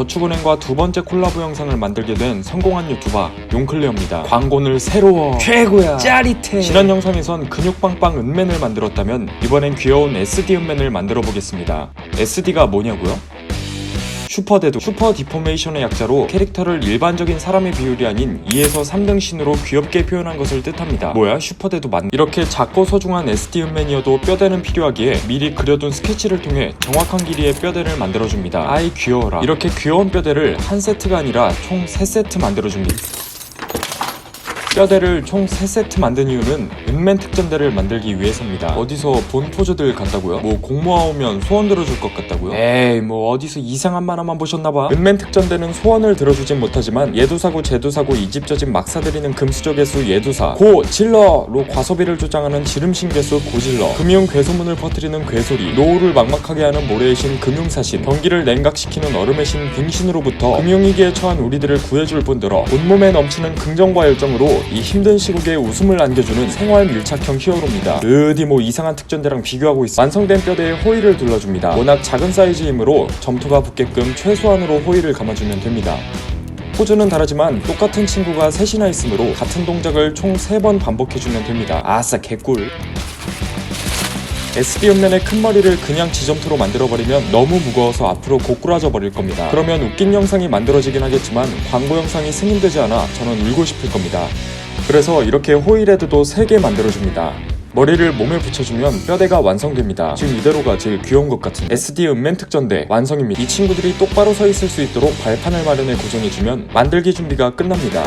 저축은행과 두 번째 콜라보 영상을 만들게 된 성공한 유튜버 용클리어입니다. 광고늘 새로워. 최고야 짜릿해 지난 영상에선 근육빵빵 은맨을 만들었다면 이번엔 귀여운 SD 은맨을 만들어 보겠습니다. SD가 뭐냐고요? 슈퍼데드, 슈퍼 디포메이션의 약자로 캐릭터를 일반적인 사람의 비율이 아닌 2에서 3등 신으로 귀엽게 표현한 것을 뜻합니다. 뭐야? 슈퍼데드 맞 이렇게 작고 소중한 SD 은맨이어도 뼈대는 필요하기에 미리 그려둔 스케치를 통해 정확한 길이의 뼈대를 만들어줍니다. 아이 귀여워라. 이렇게 귀여운 뼈대를 한 세트가 아니라 총 3세트 만들어줍니다. 뼈대를 총 3세트 만든 이유는 은맨 특전대를 만들기 위해서입니다. 어디서 본 포즈들 같다고요? 뭐 공모하 오면 소원 들어줄 것 같다고요? 에이 뭐 어디서 이상한 만화만 보셨나봐. 은맨 특전대는 소원을 들어주진 못하지만 얘도 사고 쟤도 사고 이집저집 막 사들이는 금수저 개수 얘도사 고 질러로 과소비를 주장하는 지름신 개수 고질러 금융 괴소문을 퍼뜨리는 괴소리 노후를 막막하게 하는 모래의 신 금융사신 경기를 냉각시키는 얼음의 신 빙신으로부터 금융위기에 처한 우리들을 구해줄 뿐더러 온몸에 넘치는 긍정과 열정으로 이 힘든 시국에 웃음을 안겨주는 생활 밀착형 히어로입니다. 어디 뭐 이상한 특전대랑 비교하고 있어. 완성된 뼈대에 호일을 둘러줍니다. 워낙 작은 사이즈이므로 점토가 붙게끔 최소한으로 호일을 감아주면 됩니다. 포즈는 다르지만 똑같은 친구가 셋이나 있으므로 같은 동작을 총 3번 반복해주면 됩니다. 아싸 개꿀. SD 옆면의 큰 머리를 그냥 지점토로 만들어버리면 너무 무거워서 앞으로 고꾸라져 버릴 겁니다. 그러면 웃긴 영상이 만들어지긴 하겠지만 광고 영상이 승인되지 않아 저는 울고 싶을 겁니다. 그래서 이렇게 호일헤드도 3개 만들어줍니다. 머리를 몸에 붙여주면 뼈대가 완성됩니다. 지금 이대로가 제일 귀여운 것 같은 SD 은맨 특전대 완성입니다. 이 친구들이 똑바로 서 있을 수 있도록 발판을 마련해 고정해주면 만들기 준비가 끝납니다.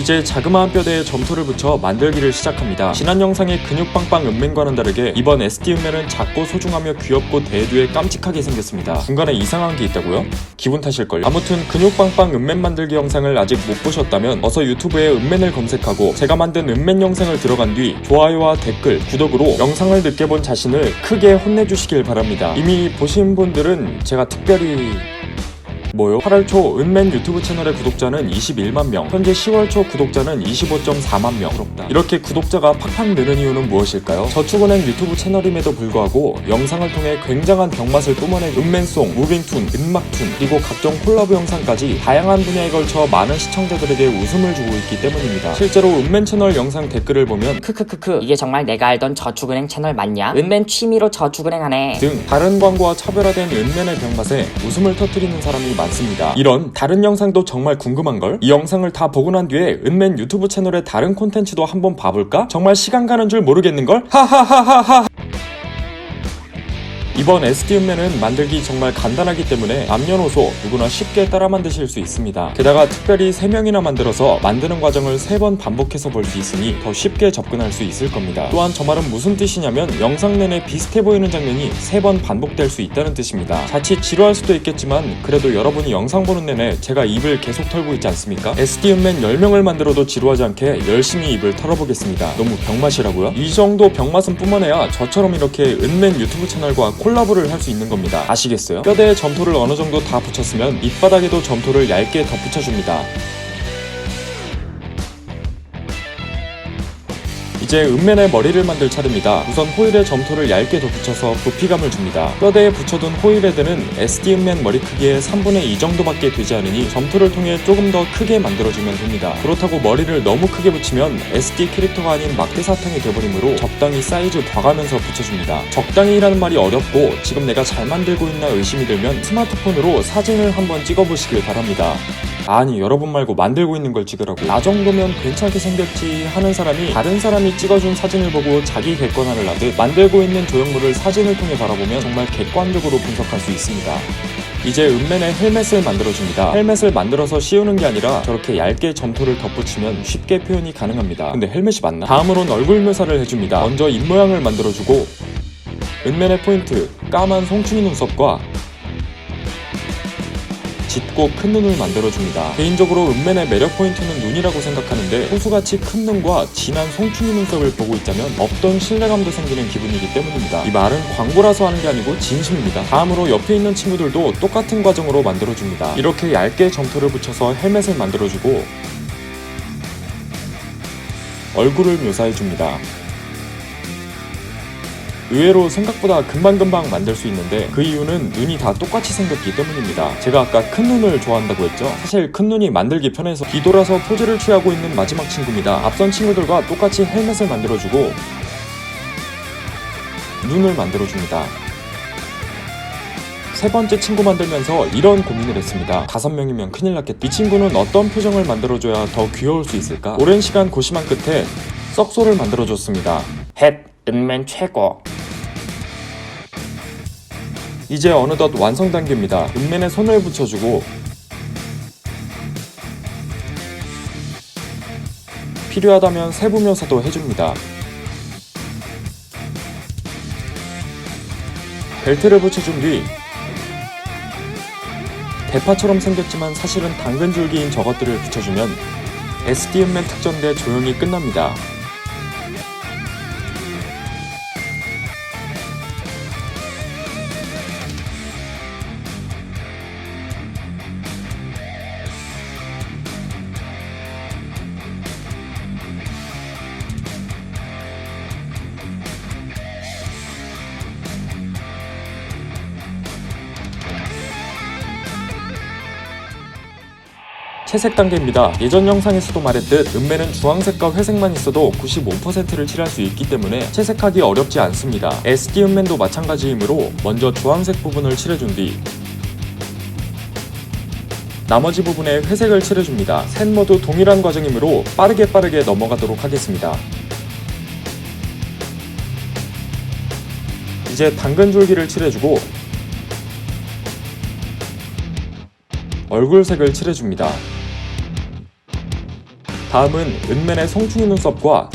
이제 자그마한 뼈대에 점토를 붙여 만들기를 시작합니다. 지난 영상의 근육빵빵 은맨과는 다르게 이번 SD 은맨은 작고 소중하며 귀엽고 대두에 깜찍하게 생겼습니다. 중간에 이상한 게 있다고요? 기분 탓일걸요? 아무튼 근육빵빵 은맨 만들기 영상을 아직 못 보셨다면 어서 유튜브에 은맨을 검색하고 제가 만든 은맨 영상을 들어간 뒤 좋아요와 댓글, 구독으로 영상을 늦게 본 자신을 크게 혼내주시길 바랍니다. 이미 보신 분들은 제가 특별히 뭐요? 8월 초 은맨 유튜브 채널의 구독자는 21만 명, 현재 10월 초 구독자는 25.4만 명. 부럽다. 이렇게 구독자가 팍팍 느는 이유는 무엇일까요? 저축은행 유튜브 채널임에도 불구하고 영상을 통해 굉장한 병맛을 뿜어내 은맨송, 무빙툰, 은막툰, 그리고 각종 콜라보 영상까지 다양한 분야에 걸쳐 많은 시청자들에게 웃음을 주고 있기 때문입니다. 실제로 은맨 채널 영상 댓글을 보면 크크크크 이게 정말 내가 알던 저축은행 채널 맞냐? 은맨 취미로 저축은행 하네 등 다른 광고와 차별화된 은맨의 병맛에 웃음을 터뜨리는 사람이 많습니다. 이런 다른 영상도 정말 궁금한걸? 이 영상을 다 보고 난 뒤에 은맨 유튜브 채널의 다른 콘텐츠도 한번 봐볼까? 정말 시간 가는 줄 모르겠는걸? 하하하하하! 이번 SD 은맨은 만들기 정말 간단하기 때문에 남녀노소 누구나 쉽게 따라 만드실 수 있습니다. 게다가 특별히 3명이나 만들어서 만드는 과정을 3번 반복해서 볼 수 있으니 더 쉽게 접근할 수 있을 겁니다. 또한 저 말은 무슨 뜻이냐면 영상 내내 비슷해 보이는 장면이 3번 반복될 수 있다는 뜻입니다. 자칫 지루할 수도 있겠지만 그래도 여러분이 영상 보는 내내 제가 입을 계속 털고 있지 않습니까? SD 은맨 10명을 만들어도 지루하지 않게 열심히 입을 털어보겠습니다. 너무 병맛이라고요? 이 정도 병맛은 뿜어내야 저처럼 이렇게 은맨 유튜브 채널과 콜 라보를 할 수 있는 겁니다. 아시겠어요? 뼈대에 점토를 어느 정도 다 붙였으면 밑바닥에도 점토를 얇게 덧붙여줍니다. 이제 은맨의 머리를 만들 차례입니다. 우선 호일에 점토를 얇게 덧붙여서 부피감을 줍니다. 뼈대에 붙여둔 호일 헤드는 SD 은맨 머리 크기의 3분의 2 정도밖에 되지 않으니 점토를 통해 조금 더 크게 만들어주면 됩니다. 그렇다고 머리를 너무 크게 붙이면 SD 캐릭터가 아닌 막대 사탕이 되버리므로 적당히 사이즈 봐가면서 붙여줍니다. 적당히라는 말이 어렵고 지금 내가 잘 만들고 있나 의심이 들면 스마트폰으로 사진을 한번 찍어보시길 바랍니다. 아니 여러분 말고 만들고 있는 걸 찍으라고 나 정도면 괜찮게 생겼지 하는 사람이 다른 사람이 찍어준 사진을 보고 자기 객관화를 하듯 만들고 있는 조형물을 사진을 통해 바라보면 정말 객관적으로 분석할 수 있습니다. 이제 은맨의 헬멧을 만들어줍니다. 헬멧을 만들어서 씌우는 게 아니라 저렇게 얇게 점토를 덧붙이면 쉽게 표현이 가능합니다. 근데 헬멧이 맞나? 다음으론 얼굴 묘사를 해줍니다. 먼저 입모양을 만들어주고 은맨의 포인트 까만 송충이 눈썹과 짙고 큰 눈을 만들어줍니다. 개인적으로 은맨의 매력 포인트는 눈이라고 생각하는데 호수같이 큰 눈과 진한 송충이 눈썹을 보고 있자면 없던 신뢰감도 생기는 기분이기 때문입니다. 이 말은 광고라서 하는 게 아니고 진심입니다. 다음으로 옆에 있는 친구들도 똑같은 과정으로 만들어줍니다. 이렇게 얇게 점토를 붙여서 헬멧을 만들어주고 얼굴을 묘사해줍니다. 의외로 생각보다 금방금방 만들 수 있는데 그 이유는 눈이 다 똑같이 생겼기 때문입니다. 제가 아까 큰 눈을 좋아한다고 했죠? 사실 큰 눈이 만들기 편해서 뒤돌아서 포즈를 취하고 있는 마지막 친구입니다. 앞선 친구들과 똑같이 헬멧을 만들어주고 눈을 만들어줍니다. 세 번째 친구 만들면서 이런 고민을 했습니다. 다섯 명이면 큰일 났겠다. 이 친구는 어떤 표정을 만들어줘야 더 귀여울 수 있을까? 오랜 시간 고심한 끝에 썩소를 만들어줬습니다. 헷 은맨 최고 이제 어느덧 완성 단계입니다. 은맨에 손을 붙여주고 필요하다면 세부 묘사도 해줍니다. 벨트를 붙여준 뒤 대파처럼 생겼지만 사실은 당근줄기인 저것들을 붙여주면 SD은맨 특전대 조용히 끝납니다. 채색 단계입니다. 예전 영상에서도 말했듯 은매는 주황색과 회색만 있어도 95%를 칠할 수 있기 때문에 채색하기 어렵지 않습니다. SD 은맨도 마찬가지이므로 먼저 주황색 부분을 칠해준 뒤 나머지 부분에 회색을 칠해줍니다. 셋 모두 동일한 과정이므로 빠르게 빠르게 넘어가도록 하겠습니다. 이제 당근 줄기를 칠해주고 얼굴색을 칠해줍니다. 다음은 은맨의 송충이 눈썹과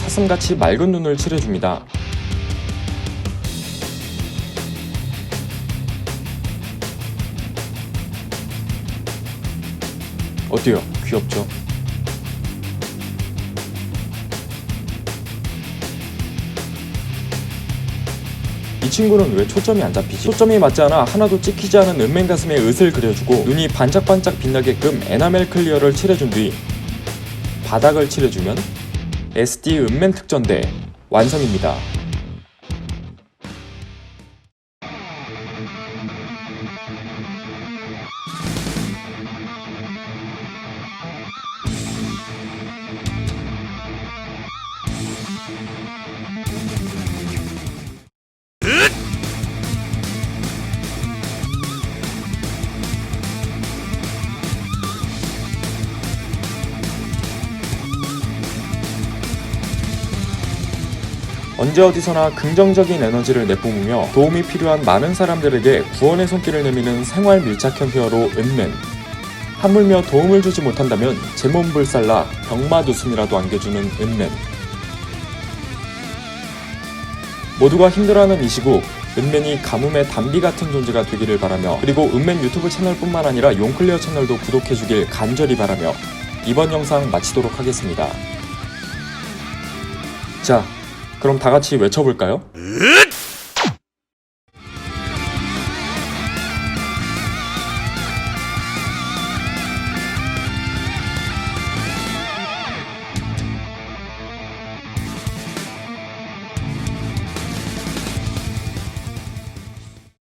사슴같이 맑은 눈을 칠해줍니다. 어때요? 귀엽죠? 이 친구는 왜 초점이 안 잡히지? 초점이 맞지 않아 하나도 찍히지 않은 은맨 가슴에 의을 그려주고 눈이 반짝반짝 빛나게끔 에나멜 클리어를 칠해준 뒤 바닥을 칠해주면 SD 은맨 특전대 완성입니다. 언제 어디서나 긍정적인 에너지를 내뿜으며 도움이 필요한 많은 사람들에게 구원의 손길을 내미는 생활 밀착형 히어로 은맨. 하물며 도움을 주지 못한다면 제 몸 불살라 병맛 웃음이라도 안겨주는 은맨. 모두가 힘들어하는 이 시국 은맨이 가뭄의 단비 같은 존재가 되기를 바라며 그리고 은맨 유튜브 채널뿐만 아니라 용클리어 채널도 구독해주길 간절히 바라며 이번 영상 마치도록 하겠습니다. 자, 그럼 다 같이 외쳐볼까요?